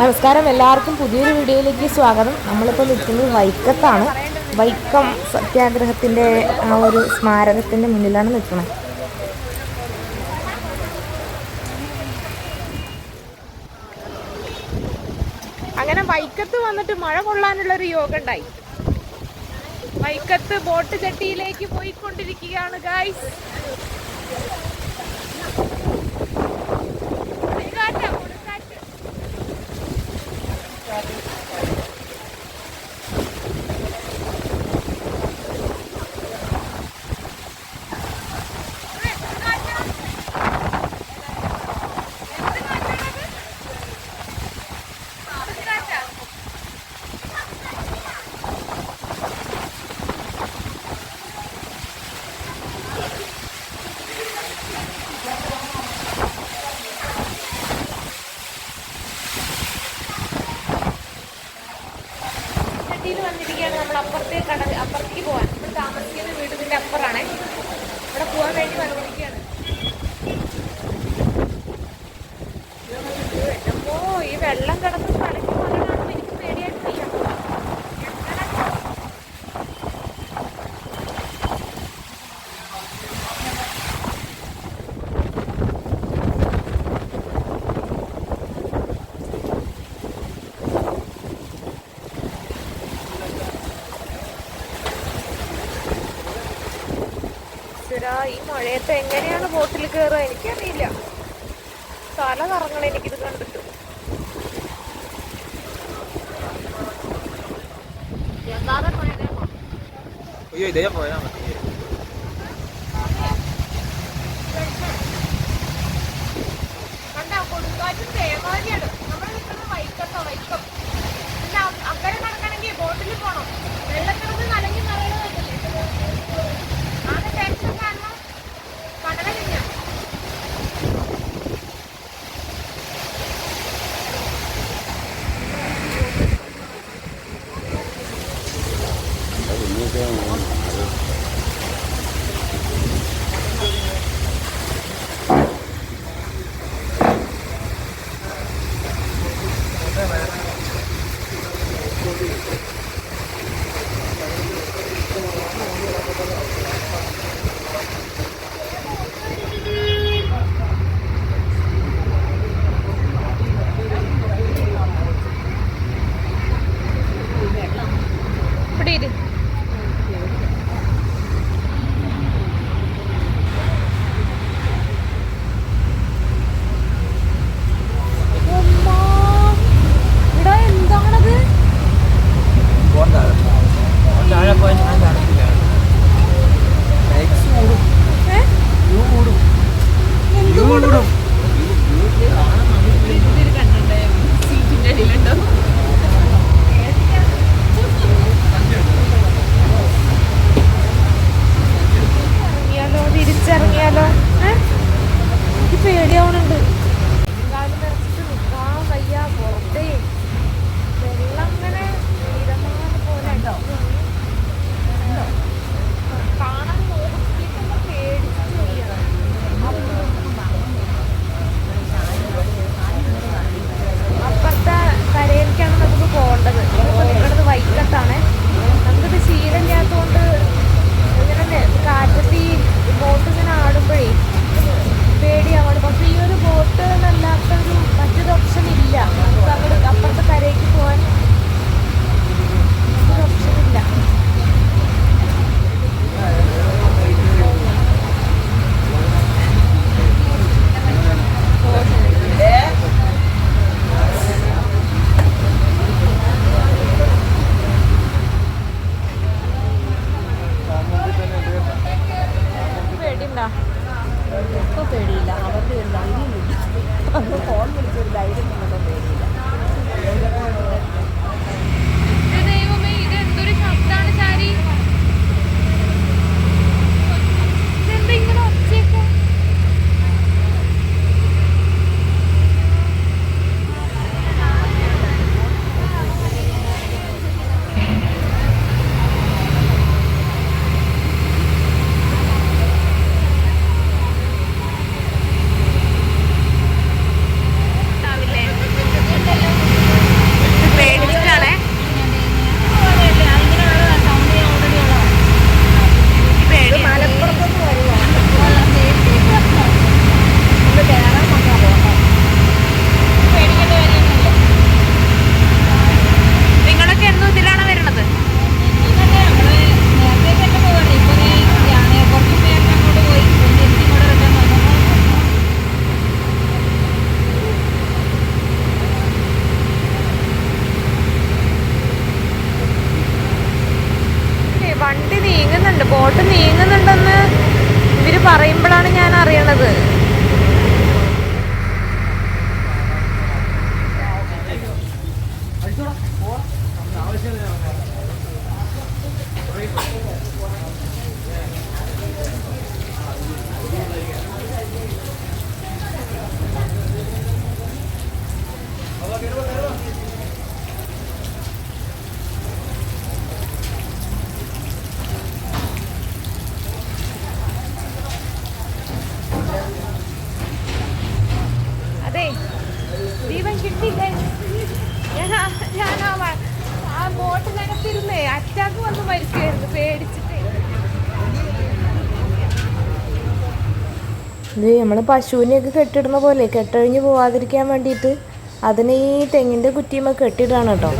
നമസ്കാരം. എല്ലാവർക്കും പുതിയൊരു വീഡിയോയിലേക്ക് സ്വാഗതം. നമ്മളിപ്പോൾ നിൽക്കുന്നത് വൈക്കത്താണ്. വൈക്കം സത്യാഗ്രഹത്തിന്റെ ആ ഒരു സ്മാരകത്തിന്റെ മുന്നിലാണ് നിൽക്കുന്നത്. അങ്ങനെ വൈക്കത്ത് വന്നിട്ട് മഴ കൊള്ളാനുള്ളൊരു യോഗം ഉണ്ടായി വൈക്കത്ത് ബോട്ട് ചട്ടിയിലേക്ക് പോയിക്കൊണ്ടിരിക്കുകയാണ് ഗായ്സ് കൊടുങ്കാറ്റാ, കൊടുങ്കാറ്റ്. ചട്ടിയിൽ വന്നിരിക്കുകയാണ് നമ്മൾ അപ്പുറത്തെ കട അപ്പുറത്തേക്ക് പോകാൻ നമ്മൾ താമസിക്കുന്ന വീടിന്റെ അപ്പുറമാണ്. ഇവിടെ പോകാൻ വേണ്ടി വന്നിരിക്കുകയാണ്. ഈശ്വരാ, ഈ മഴയത്ത് എങ്ങനെയാണ് ബോട്ടിൽ കയറുക എനിക്കറിയില്ല. തല കറങ്ങണം എനിക്കിത് കണ്ടിട്ട്. അയ്യോ ഇതേ പോയാ മതി. കണ്ടാ കൊടുങ്കാറ്റും തേമാരിയാണ് നമ്മൾ നിൽക്കുന്നത് വൈക്കത്തോ വൈക്കം. പിന്നെ അ- അക്കരെ നടക്കണമെങ്കിൽ ബോട്ടിൽ പോണം. down. 丢人。പേടിയുണ്ടോ പേടിയില്ല. അവർക്ക് ഒരു ധൈര്യമില്ല ഫോൺ വിളിച്ചൊരു ധൈര്യം നമുക്ക് ബോട്ട് നീങ്ങുന്നുണ്ടെന്ന് ഇവർ പറയുമ്പോഴാണ് ഞാൻ അറിയണത്. ഞാൻ ആ- അറ്റാക്ക് പേടിച്ചിട്ട്. നമ്മൾ പശുവിനെയൊക്കെ കെട്ടിടുന്ന പോലെ കെട്ടഴിഞ്ഞ് പോവാതിരിക്കാൻ വേണ്ടിയിട്ട് അതിനെ ഈ തെങ്ങിന്റെ കുറ്റിയുമ്പോൾ കെട്ടിടാണ് കേട്ടോ.